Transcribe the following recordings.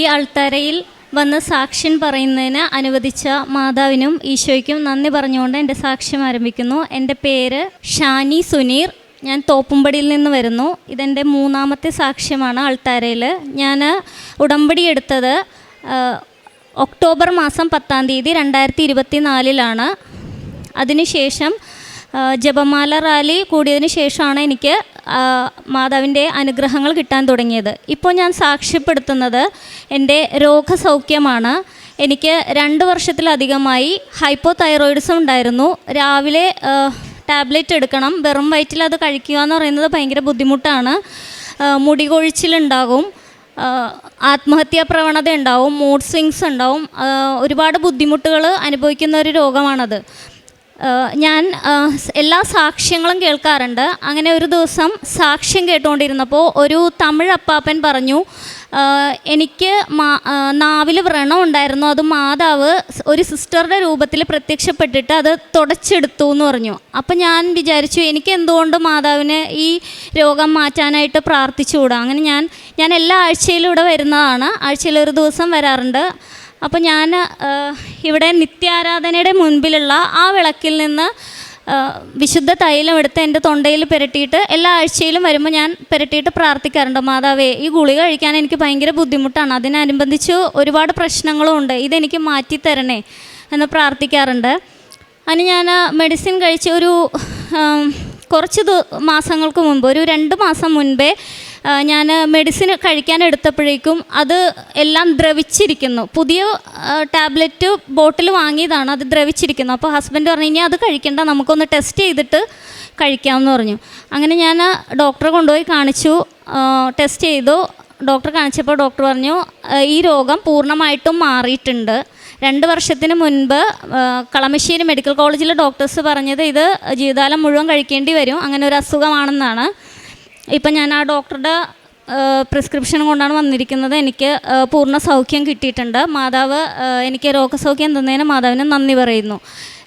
ഈ അൾത്താരയിൽ വന്ന് സാക്ഷ്യം പറയുന്നതിന് അനുവദിച്ച മാതാവിനും ഈശോയ്ക്കും നന്ദി പറഞ്ഞുകൊണ്ട് എന്റെ സാക്ഷ്യം ആരംഭിക്കുന്നു. എന്റെ പേര് ഷാനി സുനീർ. ഞാൻ തോപ്പുംപടിയിൽ നിന്ന് വരുന്നു. ഇതെന്റെ മൂന്നാമത്തെ സാക്ഷ്യമാണ് അൾത്താരയിൽ. ഞാൻ ഉടമ്പടി എടുത്തത് ഒക്ടോബർ മാസം പത്താം തീയതി രണ്ടായിരത്തി ഇരുപത്തി നാലിലാണ് അതിനുശേഷം ജപമാല റാലി കൂടിയതിന് ശേഷമാണ് എനിക്ക് മാതാവിന്റെ അനുഗ്രഹങ്ങൾ കിട്ടാൻ തുടങ്ങിയത്. ഇപ്പോൾ ഞാൻ സാക്ഷ്യപ്പെടുത്തുന്നത് എന്റെ രോഗസൗഖ്യമാണ്. എനിക്ക് രണ്ട് വർഷത്തിലധികമായി ഹൈപ്പോ തൈറോയിഡ്സും ഉണ്ടായിരുന്നു. രാവിലെ ടാബ്ലറ്റ് എടുക്കണം വെറും വയറ്റിൽ അത് കഴിക്കുക എന്ന് പറയുന്നത് ഭയങ്കര ബുദ്ധിമുട്ടാണ്. മുടി കൊഴിച്ചിലുണ്ടാകും ആത്മഹത്യാ പ്രവണത ഉണ്ടാവും മൂഡ് സ്വിങ്സ് ഉണ്ടാവും ഒരുപാട് ബുദ്ധിമുട്ടുകൾ അനുഭവിക്കുന്ന ഒരു രോഗമാണത്. ഞാൻ എല്ലാ സാക്ഷ്യങ്ങളും കേൾക്കാറുണ്ട്. അങ്ങനെ ഒരു ദിവസം സാക്ഷ്യം കേട്ടുകൊണ്ടിരുന്നപ്പോൾ ഒരു തമിഴ് അപ്പാപ്പൻ പറഞ്ഞു എനിക്ക് മാ നാവിൽ വ്രണം ഉണ്ടായിരുന്നു. അത് മാതാവ് ഒരു സിസ്റ്ററുടെ രൂപത്തിൽ പ്രത്യക്ഷപ്പെട്ടിട്ട് അത് തുടച്ചെടുത്തു എന്ന് പറഞ്ഞു. അപ്പം ഞാൻ വിചാരിച്ചു എനിക്ക് എന്തുകൊണ്ട് മാതാവിന് ഈ രോഗം മാറ്റാനായിട്ട് പ്രാർത്ഥിച്ചുകൂടാ? അങ്ങനെ ഞാൻ ഞാൻ എല്ലാ ആഴ്ചയിലും ഇവിടെ വരുന്നതാണ്. ആഴ്ചയിൽ ഒരു ദിവസം വരാറുണ്ട്. അപ്പോൾ ഞാൻ ഇവിടെ നിത്യാരാധനയുടെ മുൻപിലുള്ള ആ വിളക്കിൽ നിന്ന് വിശുദ്ധ തൈലം എടുത്ത് എന്റെ തൊണ്ടയിൽ പുരട്ടിയിട്ട് എല്ലാ ആഴ്ചയിലും വരുമ്പോൾ ഞാൻ പുരട്ടിയിട്ട് പ്രാർത്ഥിക്കാറുണ്ട്. മാതാവേ ഈ ഗുളിക കഴിക്കാൻ എനിക്ക് ഭയങ്കര ബുദ്ധിമുട്ടാണ്. അതിനനുബന്ധിച്ച് ഒരുപാട് പ്രശ്നങ്ങളും ഉണ്ട്. ഇതെനിക്ക് മാറ്റിത്തരണേ എന്ന് പ്രാർത്ഥിക്കാറുണ്ട്. അതിന് ഞാൻ മെഡിസിൻ കഴിച്ച് ഒരു കുറച്ച് മാസങ്ങൾക്ക് മുമ്പ് ഒരു രണ്ട് മാസം മുൻപേ ഞാൻ മെഡിസിൻ കഴിക്കാൻ എടുത്തപ്പോഴേക്കും അത് എല്ലാം ദ്രവിച്ചിരിക്കുന്നു. പുതിയ ടാബ്ലറ്റ് ബോട്ടിൽ വാങ്ങിയതാണ് അത് ദ്രവിച്ചിരിക്കുന്നു. അപ്പോൾ ഹസ്ബൻഡ് പറഞ്ഞു ഇനി അത് കഴിക്കേണ്ട നമുക്കൊന്ന് ടെസ്റ്റ് ചെയ്തിട്ട് കഴിക്കാമെന്ന് പറഞ്ഞു. അങ്ങനെ ഞാൻ ഡോക്ടറെ കൊണ്ടുപോയി കാണിച്ചു ടെസ്റ്റ് ചെയ്തു. ഡോക്ടർ കാണിച്ചപ്പോൾ ഡോക്ടർ പറഞ്ഞു ഈ രോഗം പൂർണമായിട്ടും മാറിയിട്ടുണ്ട്. രണ്ട് വർഷത്തിന് മുൻപ് കളമശ്ശേരി മെഡിക്കൽ കോളേജിലെ ഡോക്ടേഴ്സ് പറഞ്ഞത് ഇത് ജീവിതകാലം മുഴുവൻ കഴിക്കേണ്ടി വരും. അങ്ങനെ ഒരു അസുഖമാണെന്നാണ്. ഇപ്പം ഞാൻ ആ ഡോക്ടറുടെ പ്രിസ്ക്രിപ്ഷൻ കൊണ്ടാണ് വന്നിരിക്കുന്നത്. എനിക്ക് പൂർണ സൗഖ്യം കിട്ടിയിട്ടുണ്ട്. മാതാവ് എനിക്ക് രോഗസൗഖ്യം തന്നതിന് മാതാവിന് നന്ദി പറയുന്നു.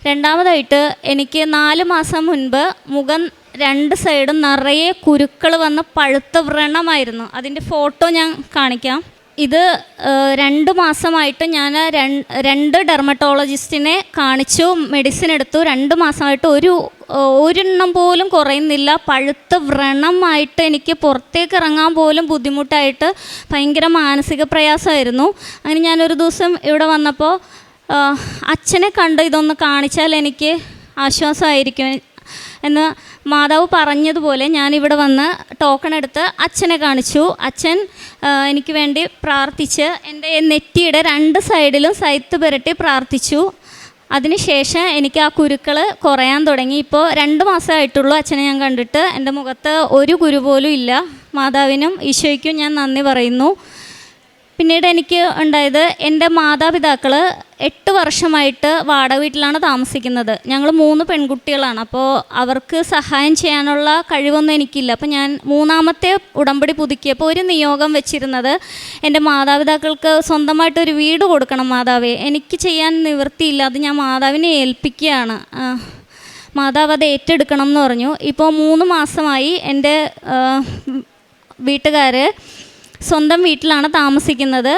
രണ്ടാമതായിട്ട് എനിക്ക് നാല് മാസം മുൻപ് മുഖം രണ്ട് സൈഡും നിറയെ കുരുക്കൾ വന്ന് പഴുത്ത വ്രണമായിരുന്നു. അതിന്റെ ഫോട്ടോ ഞാൻ കാണിക്കാം. ഇത് രണ്ട് മാസമായിട്ട് ഞാൻ രണ്ട് ഡെർമറ്റോളജിസ്റ്റിനെ കാണിച്ചു മെഡിസിൻ എടുത്തു. രണ്ട് മാസമായിട്ട് ഒരു ഒരെണ്ണം പോലും കുറയുന്നില്ല. പഴുത്ത വ്രണമായിട്ട് എനിക്ക് പുറത്തേക്ക് ഇറങ്ങാൻ പോലും ബുദ്ധിമുട്ടായിട്ട് ഭയങ്കര മാനസിക പ്രയാസമായിരുന്നു. അങ്ങനെ ഞാനൊരു ദിവസം ഇവിടെ വന്നപ്പോൾ അച്ഛനെ കണ്ട് ഇതൊന്ന് കാണിച്ചാൽ എനിക്ക് ആശ്വാസമായിരിക്കും എന്ന് മാതാവ് പറഞ്ഞതുപോലെ ഞാനിവിടെ വന്ന് ടോക്കൺ എടുത്ത് അച്ഛനെ കാണിച്ചു. അച്ഛൻ എനിക്ക് വേണ്ടി പ്രാർത്ഥിച്ച് എന്റെ നെറ്റിയുടെ രണ്ട് സൈഡിലും സൈത്ത് പുരട്ടി പ്രാർത്ഥിച്ചു. അതിനുശേഷം എനിക്ക് ആ കുരുക്കൾ കുറയാൻ തുടങ്ങി. ഇപ്പോൾ രണ്ട് മാസമായിട്ടുള്ളൂ അച്ഛനെ ഞാൻ കണ്ടിട്ട്. എന്റെ മുഖത്ത് ഒരു കുരു പോലും ഇല്ല. മാതാവിനും ഈശോയ്ക്കും ഞാൻ നന്ദി പറയുന്നു. പിന്നീട് എനിക്ക് ഉണ്ടായത് എന്റെ മാതാപിതാക്കൾ എട്ട് വർഷമായിട്ട് വാടക വീട്ടിലാണ് താമസിക്കുന്നത്. ഞങ്ങൾ മൂന്ന് പെൺകുട്ടികളാണ്. അപ്പോൾ അവർക്ക് സഹായം ചെയ്യാനുള്ള കഴിവൊന്നും എനിക്കില്ല. അപ്പോൾ ഞാൻ മൂന്നാമത്തെ ഉടമ്പടി പുതുക്കിയപ്പോൾ ഒരു നിയോഗം വെച്ചിരുന്നത് എന്റെ മാതാപിതാക്കൾക്ക് സ്വന്തമായിട്ടൊരു വീട് കൊടുക്കണം മാതാവേ. എനിക്ക് ചെയ്യാൻ നിവൃത്തിയില്ല. അത് ഞാൻ മാതാവിനെ ഏൽപ്പിക്കുകയാണ്. മാതാവ് അത് ഏറ്റെടുക്കണം എന്ന് പറഞ്ഞു. ഇപ്പോൾ മൂന്ന് മാസമായി എന്റെ വീട്ടുകാർ സ്വന്തം വീട്ടിലാണ് താമസിക്കുന്നത്.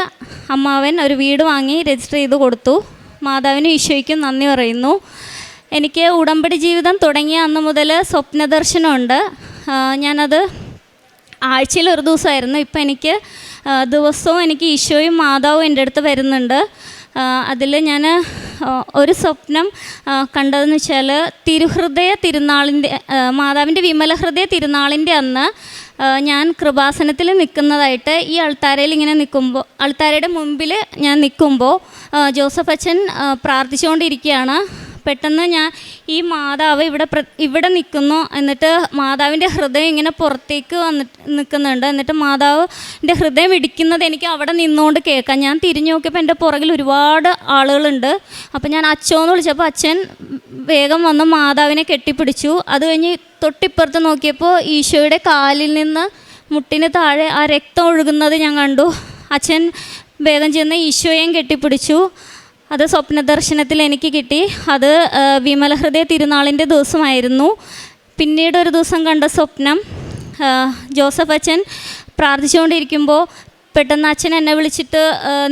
അമ്മാവൻ ഒരു വീട് വാങ്ങി രജിസ്റ്റർ ചെയ്ത് കൊടുത്തു. മാതാവിനും ഈശോയ്ക്കും നന്ദി പറയുന്നു. എനിക്ക് ഉടമ്പടി ജീവിതം തുടങ്ങിയ അന്ന് മുതൽ സ്വപ്നദർശനമുണ്ട്. ഞാനത് ആഴ്ചയിൽ ഒരു ദിവസമായിരുന്നു. ഇപ്പം എനിക്ക് ദിവസവും എനിക്ക് ഈശോയും മാതാവും എന്റെ അടുത്ത് വരുന്നുണ്ട്. അതിൽ ഞാൻ ഒരു സ്വപ്നം കണ്ടതെന്ന് വെച്ചാൽ തിരുഹൃദയ തിരുനാളിന്റെ മാതാവിന്റെ വിമല ഹൃദയ തിരുനാളിന്റെ അന്ന് ഞാൻ കൃപാസനത്തിൽ നിൽക്കുന്നതായിട്ട് ഈ അൾത്താരയിൽ ഇങ്ങനെ നിൽക്കുമ്പോൾ അൾത്താരയുടെ മുമ്പിൽ ഞാൻ നിൽക്കുമ്പോൾ ജോസഫ് അച്ഛൻ പ്രാർത്ഥിച്ചുകൊണ്ടിരിക്കുകയാണ്. പെട്ടെന്ന് ഞാൻ ഈ മാതാവ് ഇവിടെ ഇവിടെ നിൽക്കുന്നു എന്നിട്ട് മാതാവിന്റെ ഹൃദയം ഇങ്ങനെ പുറത്തേക്ക് വന്നിട്ട് നിൽക്കുന്നുണ്ട്. എന്നിട്ട് മാതാവിന്റെ ഹൃദയം ഇടിക്കുന്നത് എനിക്ക് അവിടെ നിന്നുകൊണ്ട് കേൾക്കാം. ഞാൻ തിരിഞ്ഞു നോക്കിയപ്പോൾ എന്റെ പുറകിൽ ഒരുപാട് ആളുകളുണ്ട്. അപ്പോൾ ഞാൻ അച്ഛന്ന് വിളിച്ചപ്പോൾ അച്ഛൻ വേഗം വന്ന് മാതാവിനെ കെട്ടിപ്പിടിച്ചു. അത് കഴിഞ്ഞ് തൊട്ടിപ്പുറത്ത് നോക്കിയപ്പോൾ ഈശോയുടെ കാലിൽ നിന്ന് മുട്ടിന് താഴെ ആ രക്തം ഒഴുകുന്നത് ഞാൻ കണ്ടു. അച്ഛൻ വേഗം ചെന്ന് ഈശോയെയും കെട്ടിപ്പിടിച്ചു. അത് സ്വപ്നദർശനത്തിൽ എനിക്ക് കിട്ടി. അത് വിമലഹൃദയ തിരുനാളിന്റെ ദിവസമായിരുന്നു. പിന്നീട് ഒരു ദിവസം കണ്ട സ്വപ്നം ജോസഫ് അച്ഛൻ പ്രാർത്ഥിച്ചുകൊണ്ടിരിക്കുമ്പോൾ പെട്ടെന്ന് അച്ഛൻ എന്നെ വിളിച്ചിട്ട്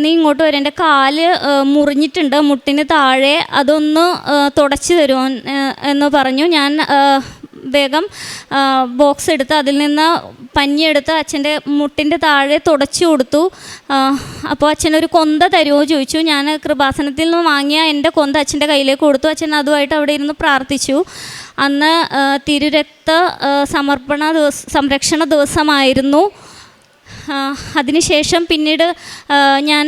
നീ ഇങ്ങോട്ട് വരും. എന്റെ കാൽ മുറിഞ്ഞിട്ടുണ്ട്. മുട്ടിന് താഴെ അതൊന്ന് തുടച്ചു തരുമോ? എന്ന് പറഞ്ഞു. ഞാൻ വേഗം ബോക്സ് എടുത്ത് അതിൽ നിന്ന് പഞ്ഞിയെടുത്ത് അച്ഛന്റെ മുട്ടിന്റെ താഴെ തുടച്ചു കൊടുത്തു. അപ്പോൾ അച്ഛനൊരു കൊന്ത തരുമോ ചോദിച്ചു. ഞാൻ കൃപാസനത്തിൽ നിന്ന് വാങ്ങിയ എന്റെ കൊന്ത അച്ഛന്റെ കയ്യിലേക്ക് കൊടുത്തു. അച്ഛൻ അതുമായിട്ട് അവിടെ ഇരുന്ന് പ്രാർത്ഥിച്ചു. അന്ന് തിരുരക്ത സമർപ്പണ ദിവസ സംരക്ഷണ ദിവസമായിരുന്നു. അതിനുശേഷം പിന്നീട് ഞാൻ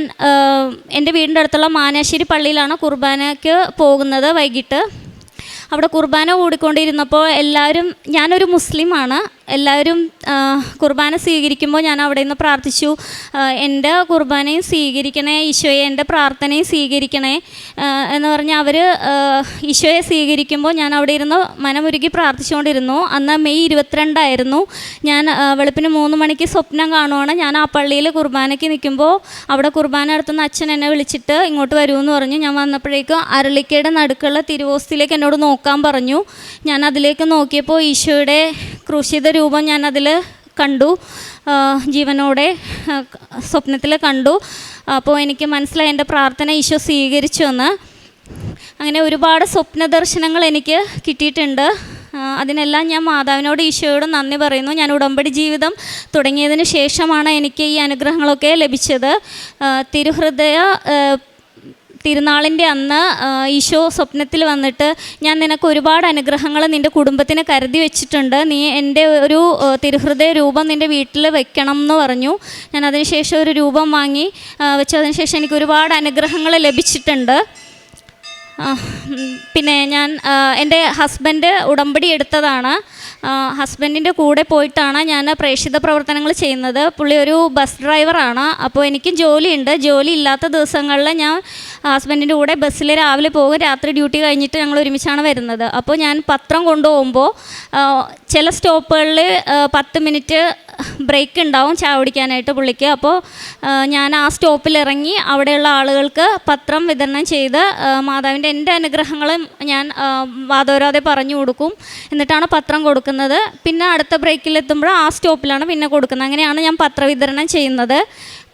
എന്റെ വീടിന്റെ അടുത്തുള്ള മാനാശ്ശേരി പള്ളിയിലാണ് കുർബാനയ്ക്ക് പോകുന്നത് വൈകിട്ട്. അവിടെ കുർബാന കൂടിക്കൊണ്ടിരുന്നപ്പോൾ എല്ലാവരും ഞാനൊരു മുസ്ലിമാണ് എല്ലാവരും കുർബാന സ്വീകരിക്കുമ്പോൾ ഞാൻ അവിടെ നിന്ന് പ്രാർത്ഥിച്ചു. എന്റെ കുർബാനയും സ്വീകരിക്കണേ ഈശോയെ എന്റെ പ്രാർത്ഥനയും സ്വീകരിക്കണേ എന്ന് പറഞ്ഞ് അവർ ഈശോയെ സ്വീകരിക്കുമ്പോൾ ഞാൻ അവിടെ ഇരുന്ന് മനമുരുകി പ്രാർത്ഥിച്ചുകൊണ്ടിരുന്നു. അന്ന് മെയ് ഇരുപത്തിരണ്ടായിരുന്നു. ഞാൻ വെളുപ്പിന് മൂന്ന് മണിക്ക് സ്വപ്നം കാണുവാണ്. ഞാൻ ആ പള്ളിയിൽ കുർബാനയ്ക്ക് നിൽക്കുമ്പോൾ അവിടെ കുർബാന നടത്തുന്ന അച്ഛൻ എന്നെ വിളിച്ചിട്ട് ഇങ്ങോട്ട് വരുമെന്ന് പറഞ്ഞു. ഞാൻ വന്നപ്പോഴേക്കും അരളിക്കയുടെ നടുക്കുള്ള തിരുവോസ്തിലേക്ക് എന്നോട് നോക്കാൻ പറഞ്ഞു. ഞാൻ അതിലേക്ക് നോക്കിയപ്പോൾ ഈശോയുടെ ക്രൂശിത രൂപം ഞാൻ അതിൽ കണ്ടു ജീവനോടെ സ്വപ്നത്തിൽ കണ്ടു. അപ്പോൾ എനിക്ക് മനസ്സിലായി എന്റെ പ്രാർത്ഥന ഈശോ സ്വീകരിച്ചു എന്ന് അങ്ങനെ ഒരുപാട് സ്വപ്ന ദർശനങ്ങൾ എനിക്ക് കിട്ടിയിട്ടുണ്ട്. അതിനെല്ലാം ഞാൻ മാതാവിനോട് ഈശോയോട് നന്ദി പറയുന്നു. ഞാൻ ഉടമ്പടി ജീവിതം തുടങ്ങിയതിന് ശേഷമാണ് എനിക്ക് ഈ അനുഗ്രഹങ്ങളൊക്കെ ലഭിച്ചത്. തിരുഹൃദയ തിരുനാളിന്റെ അന്ന് ഈശോ സ്വപ്നത്തിൽ വന്നിട്ട് ഞാൻ നിനക്ക് ഒരുപാട് അനുഗ്രഹങ്ങൾ നിന്റെ കുടുംബത്തിന് കരുതി വെച്ചിട്ടുണ്ട്. നീ എന്റെ ഒരു തിരുഹൃദയ രൂപം നിന്റെ വീട്ടിൽ വെക്കണം എന്ന് പറഞ്ഞു. ഞാൻ അതിനുശേഷം ഒരു രൂപം വാങ്ങി വെച്ചതിന് വെച്ചു അതിനുശേഷം എനിക്ക് ഒരുപാട് അനുഗ്രഹങ്ങൾ ലഭിച്ചിട്ടുണ്ട്. പിന്നെ ഞാൻ എന്റെ ഹസ്ബൻഡ് ഉടമ്പടി എടുത്തതാണ്. ഹസ്ബൻഡിന്റെ കൂടെ പോയിട്ടാണ് ഞാൻ പ്രേക്ഷിത പ്രവർത്തനങ്ങൾ ചെയ്യുന്നത്. പുള്ളി ഒരു ബസ് ഡ്രൈവറാണ്. അപ്പോൾ എനിക്കും ജോലിയുണ്ട്. ജോലി ഇല്ലാത്ത ദിവസങ്ങളിൽ ഞാൻ ഹസ്ബൻഡിന്റെ കൂടെ ബസ്സിൽ രാവിലെ പോകും. രാത്രി ഡ്യൂട്ടി കഴിഞ്ഞിട്ട് ഞങ്ങൾ ഒരുമിച്ചാണ് വരുന്നത്. അപ്പോൾ ഞാൻ പത്രം കൊണ്ടുപോകുമ്പോൾ ചില സ്റ്റോപ്പുകളിൽ പത്ത് മിനിറ്റ് ബ്രേക്ക് ഉണ്ടാവും ചായ കുടിക്കാനായിട്ട് പുള്ളിക്ക്. അപ്പോൾ ഞാൻ ആ സ്റ്റോപ്പിൽ ഇറങ്ങി അവിടെയുള്ള ആളുകൾക്ക് പത്രം വിതരണം ചെയ്ത് ആ, മാതാവിന്റെ എന്റെ അനുഗ്രഹങ്ങളും ഞാൻ വാദോരാതെ പറഞ്ഞു കൊടുക്കും. എന്നിട്ടാണ് പത്രം കൊടുക്കുന്നത്. പിന്നെ അടുത്ത ബ്രേക്കിൽ എത്തുമ്പോൾ ആ സ്റ്റോപ്പിലാണ് പിന്നെ കൊടുക്കുന്നത്. അങ്ങനെയാണ് ഞാൻ പത്രവിതരണം ചെയ്യുന്നത്.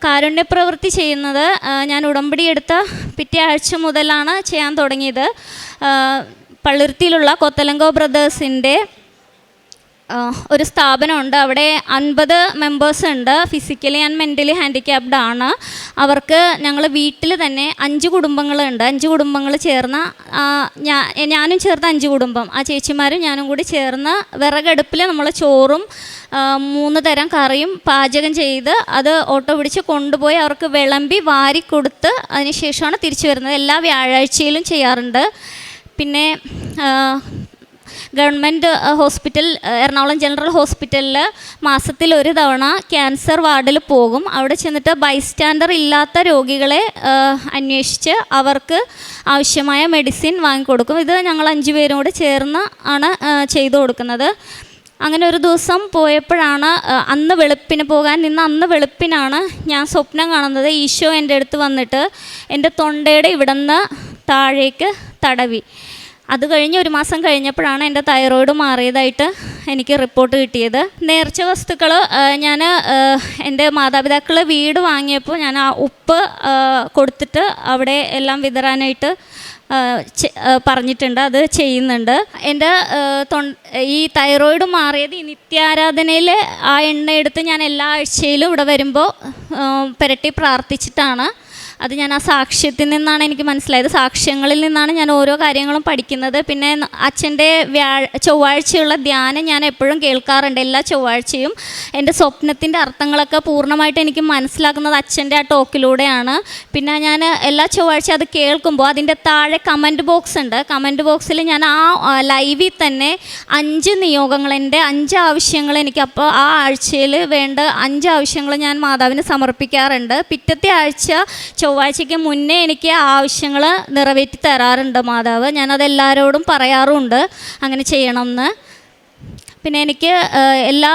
കാരുണ്യപ്രവൃത്തി ചെയ്യുന്നത് ഞാൻ ഉടമ്പടി എടുത്ത പിറ്റേ ആഴ്ച മുതലാണ് ചെയ്യാൻ തുടങ്ങിയത്. ആ, പള്ളുരുത്തിയിലുള്ള കൊത്തലങ്കോ ബ്രദേഴ്സിന്റെ ഒരു സ്ഥാപനമുണ്ട്. അവിടെ അൻപത് മെമ്പേഴ്സ് ഉണ്ട്. ഫിസിക്കലി ആൻഡ് മെന്റലി ഹാൻഡിക്യാപ്ഡ് ആണ്. അവർക്ക് ഞങ്ങൾ വീട്ടിൽ തന്നെ അഞ്ച് കുടുംബങ്ങളുണ്ട്. അഞ്ച് കുടുംബങ്ങൾ ചേർന്ന ഞാനും ചേർന്ന അഞ്ച് കുടുംബം. ആ ചേച്ചിമാരും ഞാനും കൂടി ചേർന്ന് വിറകടുപ്പിൽ നമ്മൾ ചോറും മൂന്ന് തരം കറിയും പാചകം ചെയ്ത് അത് ഓട്ടോ പിടിച്ച് കൊണ്ടുപോയി അവർക്ക് വിളമ്പി വാരി കൊടുത്ത് അതിനുശേഷമാണ് തിരിച്ചു വരുന്നത്. എല്ലാ വ്യാഴാഴ്ചയിലും ചെയ്യാറുണ്ട്. പിന്നെ ഗവൺമെന്റ് ഹോസ്പിറ്റൽ എറണാകുളം ജനറൽ ഹോസ്പിറ്റലിൽ മാസത്തിൽ ഒരു തവണ ക്യാൻസർ വാർഡിൽ പോകും. അവിടെ ചെന്നിട്ട് ബൈസ്റ്റാൻഡർ ഇല്ലാത്ത രോഗികളെ അന്വേഷിച്ച് അവർക്ക് ആവശ്യമായ മെഡിസിൻ വാങ്ങിക്കൊടുക്കും. ഇത് ഞങ്ങൾ അഞ്ച് പേരും കൂടി ചേർന്ന് ആണ് ചെയ്തു കൊടുക്കുന്നത്. അങ്ങനെ ഒരു ദിവസം പോയപ്പോഴാണ് അന്ന് വെളുപ്പിന് പോകാൻ നിന്ന് അന്ന് വെളുപ്പിനാണ് ഞാൻ സ്വപ്നം കാണുന്നത്. ഈശോ എന്റെ അടുത്ത് വന്നിട്ട് എന്റെ തൊണ്ടയുടെ ഇവിടുന്ന് താഴേക്ക് തടവി. അത് കഴിഞ്ഞ് ഒരു മാസം കഴിഞ്ഞപ്പോഴാണ് എന്റെ തൈറോയിഡ് മാറിയതായിട്ട് എനിക്ക് റിപ്പോർട്ട് കിട്ടിയത്. നേർച്ച വസ്തുക്കൾ ഞാൻ എന്റെ മാതാപിതാക്കൾ വീട് വാങ്ങിയപ്പോൾ ഞാൻ ആ ഉപ്പ് കൊടുത്തിട്ട് അവിടെ എല്ലാം വിതറാനായിട്ട് പറഞ്ഞിട്ടുണ്ട് അത് ചെയ്യുന്നുണ്ട്. എന്റെ ഈ തൈറോയിഡ് മാറിയത് ഈ നിത്യാരാധനയിൽ ആ എണ്ണ എടുത്ത് ഞാൻ എല്ലാ ആഴ്ചയിലും ഇവിടെ വരുമ്പോൾ പുരട്ടി പ്രാർത്ഥിച്ചിട്ടാണ്. അത് ഞാൻ ആ സാക്ഷ്യത്തിൽ നിന്നാണ് എനിക്ക് മനസ്സിലായത്. സാക്ഷ്യങ്ങളിൽ നിന്നാണ് ഞാൻ ഓരോ കാര്യങ്ങളും പഠിക്കുന്നത്. പിന്നെ അച്ഛന്റെ വ്യാഴ ചൊവ്വാഴ്ചയുള്ള ധ്യാനം ഞാൻ എപ്പോഴും കേൾക്കാറുണ്ട് എല്ലാ ചൊവ്വാഴ്ചയും. എന്റെ സ്വപ്നത്തിന്റെ അർത്ഥങ്ങളൊക്കെ പൂർണമായിട്ട് എനിക്ക് മനസ്സിലാക്കുന്നത് അച്ഛന്റെ ആ ടോക്കിലൂടെയാണ്. പിന്നെ ഞാൻ എല്ലാ ചൊവ്വാഴ്ച അത് കേൾക്കുമ്പോൾ അതിന്റെ താഴെ കമന്റ് ബോക്സ് ഉണ്ട്. കമന്റ് ബോക്സിൽ ഞാൻ ആ ലൈവിൽ തന്നെ അഞ്ച് നിയോഗങ്ങൾ എന്റെ അഞ്ച് ആവശ്യങ്ങൾ എനിക്ക് അപ്പോൾ ആ ആഴ്ചയിൽ വേണ്ട അഞ്ച് ആവശ്യങ്ങൾ ഞാൻ മാതാവിന് സമർപ്പിക്കാറുണ്ട്. പിറ്റത്തെ ആഴ്ച ചൊവ്വാഴ്ചയ്ക്ക് മുന്നേ എനിക്ക് ആവശ്യങ്ങൾ നിറവേറ്റി തരാറുണ്ട് മാതാവ്. ഞാനത് എല്ലാവരോടും പറയാറുമുണ്ട് അങ്ങനെ ചെയ്യണമെന്ന്. പിന്നെ എനിക്ക് എല്ലാ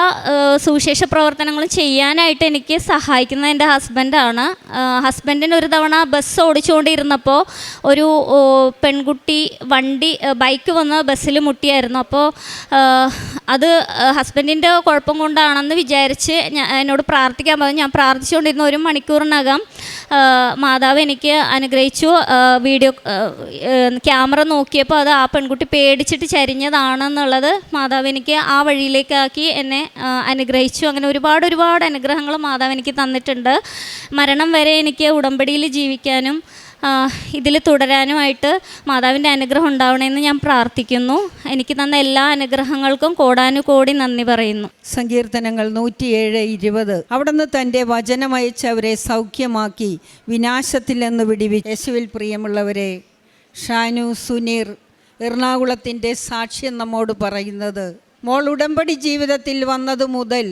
സുവിശേഷ പ്രവർത്തനങ്ങളും ചെയ്യാനായിട്ട് എനിക്ക് സഹായിക്കുന്നത് എന്റെ ഹസ്ബൻഡാണ്. ഹസ്ബൻഡിന് ഒരു തവണ ബസ് ഓടിച്ചുകൊണ്ടിരുന്നപ്പോൾ ഒരു പെൺകുട്ടി വണ്ടി ബൈക്ക് വന്ന് ബസ്സിൽ മുട്ടിയായിരുന്നു. അപ്പോൾ അത് ഹസ്ബൻഡിന്റെ കുഴപ്പം കൊണ്ടാണെന്ന് വിചാരിച്ച് ഞാൻ എന്നോട് പ്രാർത്ഥിക്കാൻ പറഞ്ഞു. ഞാൻ പ്രാർത്ഥിച്ചുകൊണ്ടിരുന്ന ഒരു മണിക്കൂറിനകം മാതാവ് എനിക്ക് അനുഗ്രഹിച്ചു. വീഡിയോ ക്യാമറ നോക്കിയപ്പോൾ അത് ആ പെൺകുട്ടി പേടിച്ചിട്ട് ചരിഞ്ഞതാണെന്നുള്ളത് മാതാവ് എനിക്ക് ആ വഴിയിലേക്കാക്കി എന്നെ അനുഗ്രഹിച്ചു. അങ്ങനെ ഒരുപാട് ഒരുപാട് അനുഗ്രഹങ്ങൾ മാതാവ് എനിക്ക് തന്നിട്ടുണ്ട്. മരണം വരെ എനിക്ക് ഉടമ്പടിയിൽ ജീവിക്കാനും ഇതിൽ തുടരാനുമായിട്ട് മാതാവിന്റെ അനുഗ്രഹം ഉണ്ടാവണമെന്ന് ഞാൻ പ്രാർത്ഥിക്കുന്നു. എനിക്ക് തന്ന എല്ലാ അനുഗ്രഹങ്ങൾക്കും കോടാനുകോടി നന്ദി പറയുന്നു. സങ്കീർത്തനങ്ങൾ നൂറ്റിയേഴ് ഇരുപത്. അവിടുന്ന് തന്റെ വചനമയച്ചവരെ സൗഖ്യമാക്കി വിനാശത്തിൽ നിന്ന് വിടിവി യേശുവിൽ പ്രിയമുള്ളവരെ ഷാനു സുനീർ എറണാകുളത്തിന്റെ സാക്ഷ്യം നമ്മോട് പറയുന്നത് മോൾ ഉടമ്പടി ജീവിതത്തിൽ വന്നതു മുതൽ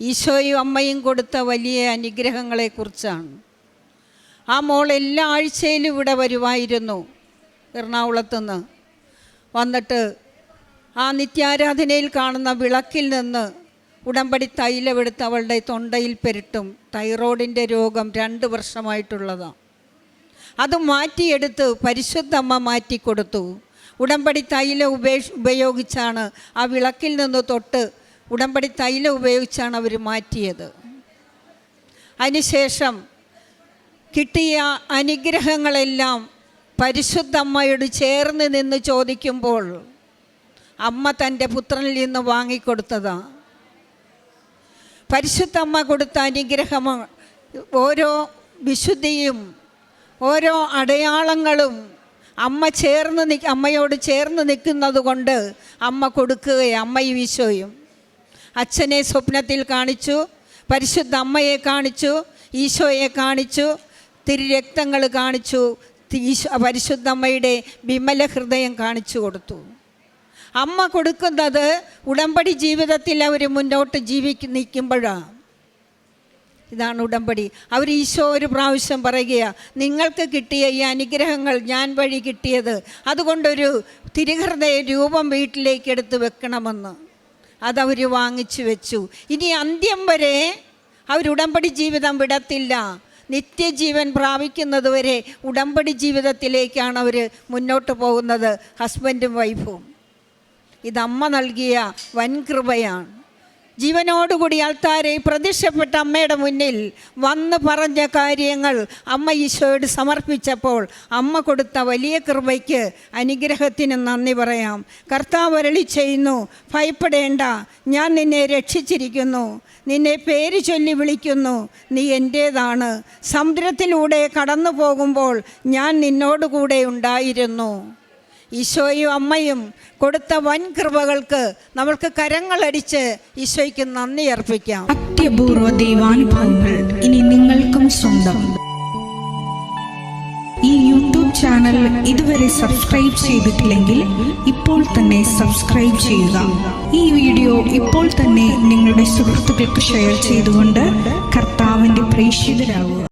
ഈശോയും അമ്മയും കൊടുത്ത വലിയ അനുഗ്രഹങ്ങളെക്കുറിച്ചാണ്. ആ മോൾ എല്ലാ ആഴ്ചയിലും ഇവിടെ വരുമായിരുന്നു എറണാകുളത്തുനിന്ന് വന്നിട്ട് ആ നിത്യാരാധനയിൽ കാണുന്ന വിളക്കിൽ നിന്ന് ഉടമ്പടി തൈലമെടുത്ത് അവളുടെ തൊണ്ടയിൽ പെരുട്ടും. തൈറോയിഡിന്റെ രോഗം രണ്ട് വർഷമായിട്ടുള്ളതാണ്. അത് മാറ്റിയെടുത്ത് പരിശുദ്ധമ്മ മാറ്റിക്കൊടുത്തു. ഉടമ്പടി തൈലം ഉപേക്ഷ ഉപയോഗിച്ചാണ് ആ വിളക്കിൽ നിന്ന് തൊട്ട് ഉടമ്പടി തൈലം ഉപയോഗിച്ചാണ് അവർ മാറ്റിയത്. അതിനുശേഷം കിട്ടിയ അനുഗ്രഹങ്ങളെല്ലാം പരിശുദ്ധമ്മയോട് ചേർന്ന് നിന്ന് ചോദിക്കുമ്പോൾ അമ്മ തന്റെ പുത്രനിൽ നിന്ന് വാങ്ങിക്കൊടുത്തതാ. പരിശുദ്ധമ്മ കൊടുത്ത അനുഗ്രഹം ഓരോ വിശുദ്ധിയും ഓരോ അടയാളങ്ങളും അമ്മ ചേർന്ന് നി അമ്മയോട് ചേർന്ന് നിൽക്കുന്നത് കൊണ്ട് അമ്മ കൊടുക്കുകയും അമ്മയും ഈശോയും അച്ഛനെ സ്വപ്നത്തിൽ കാണിച്ചു പരിശുദ്ധ അമ്മയെ കാണിച്ചു ഈശോയെ കാണിച്ചു തിരുരക്തങ്ങൾ കാണിച്ചു ഈശോ പരിശുദ്ധ അമ്മയുടെ വിമല ഹൃദയം കാണിച്ചു കൊടുത്തു. അമ്മ കൊടുക്കുന്നത് ഉടമ്പടി ജീവിതത്തിൽ അവർ മുന്നോട്ട് ജീവിക്ക് നിൽക്കുമ്പോഴാണ് ഇതാണ് ഉടമ്പടി. അവർ ഈശോ ഒരു പ്രാവശ്യം പറയുകയാണ് നിങ്ങൾക്ക് കിട്ടിയ ഈ അനുഗ്രഹങ്ങൾ ഞാൻ വഴി കിട്ടിയത്. അതുകൊണ്ടൊരു തിരുഹൃദയ രൂപം വീട്ടിലേക്ക് എടുത്ത് വെക്കണമെന്ന്. അതവർ വാങ്ങിച്ചു വെച്ചു. ഇനി അന്ത്യം വരെ അവർ ഉടമ്പടി ജീവിതം വിടത്തില്ല. നിത്യജീവൻ പ്രാപിക്കുന്നത് വരെ ഉടമ്പടി ജീവിതത്തിലേക്കാണ് അവർ മുന്നോട്ട് പോകുന്നത് ഹസ്ബൻഡും വൈഫും. ഇതമ്മ നൽകിയ വൻകൃപയാണ്. ജീവനോടുകൂടി ആൾക്കാരെ പ്രത്യക്ഷപ്പെട്ട അമ്മയുടെ മുന്നിൽ വന്ന് പറഞ്ഞ കാര്യങ്ങൾ അമ്മ ഈശോയോട് സമർപ്പിച്ചപ്പോൾ അമ്മ കൊടുത്ത വലിയ കൃപയ്ക്ക് അനുഗ്രഹത്തിന് നന്ദി പറയാം. കർത്താവ് അരളി ചെയ്യുന്നു ഭയപ്പെടേണ്ട ഞാൻ നിന്നെ രക്ഷിച്ചിരിക്കുന്നു നിന്നെ പേര് ചൊല്ലി വിളിക്കുന്നു നീ എന്റേതാണ്. സമുദ്രത്തിലൂടെ കടന്നു പോകുമ്പോൾ ഞാൻ നിന്നോടുകൂടെ ഉണ്ടായിരുന്നു. ഈശോയും അമ്മയും കൊടുത്ത വൻ കൃപകൾക്ക് നമ്മൾക്ക് കരങ്ങളടിച്ച് ഈശോയ്ക്ക് നന്ദി അർപ്പിക്കാം. അത്യപൂർവ ദൈവാനുഭവങ്ങൾ ഇനി നിങ്ങൾക്കും സ്വന്തം. ഈ യൂട്യൂബ് ചാനൽ ഇതുവരെ സബ്സ്ക്രൈബ് ചെയ്തിട്ടില്ലെങ്കിൽ ഇപ്പോൾ തന്നെ സബ്സ്ക്രൈബ് ചെയ്യുക. ഈ വീഡിയോ ഇപ്പോൾ തന്നെ നിങ്ങളുടെ സുഹൃത്തുക്കൾക്ക് ഷെയർ ചെയ്തുകൊണ്ട് കർത്താവിന്റെ പ്രേക്ഷിതരാകുക